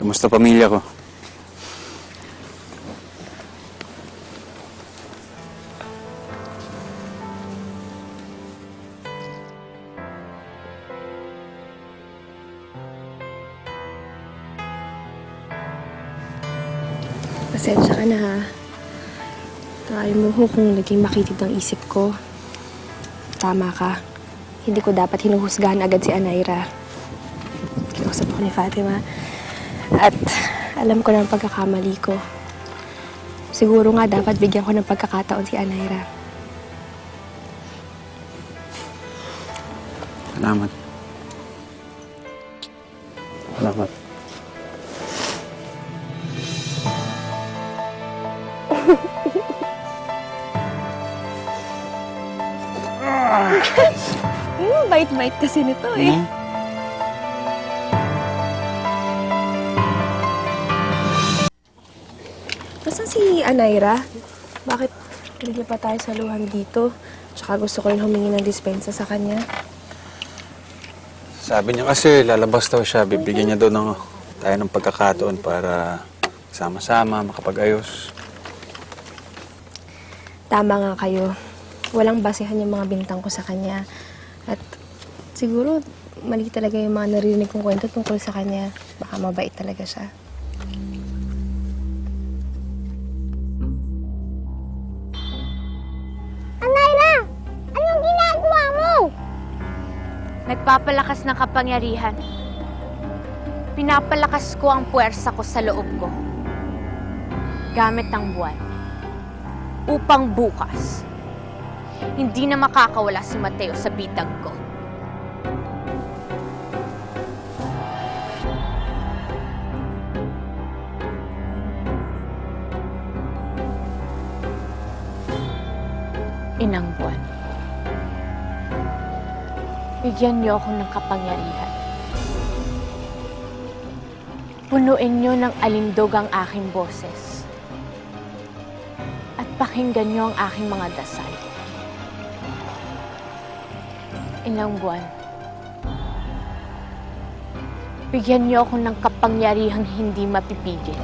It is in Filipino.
Kamusta pamilya ko? Pasensya ka na ha. Tayo mo ho kung naging makitid ang isip ko. Tama ka. Hindi ko dapat hinuhusgahan agad si Anaira. Kinausap ako ni Fatima. At alam ko na ang pagkakamali ko. Siguro nga dapat bigyan ko ng pagkakataon si Anaira. Salamat. Salamat. Hmm, bait-bait kasi nito eh. Hmm? Si Anaira? Bakit hindi pa tayo saluhan dito? Tsaka gusto ko rin humingi ng dispensa sa kanya. Sabi niya kasi lalabas daw siya. Bibigyan niya daw ng tayo ng pagkakataon para sama-sama, makapag-ayos. Tama nga kayo. Walang basehan yung mga bintang ko sa kanya. At siguro mali talaga yung mga narinig kong kwento tungkol sa kanya. Baka mabait talaga siya. Nagpapalakas ng kapangyarihan. Pinapalakas ko ang puwersa ko sa loob ko. Gamit ng buwan. Upang bukas, hindi na makakawala si Mateo sa bitag ko. Inang buwan. Bigyan niyo ako ng kapangyarihan. Punuin niyo ng alindog ang aking boses. At pakinggan niyo ang aking mga dasal. Ilang buwan. Bigyan niyo ako ng kapangyarihang hindi mapipigil.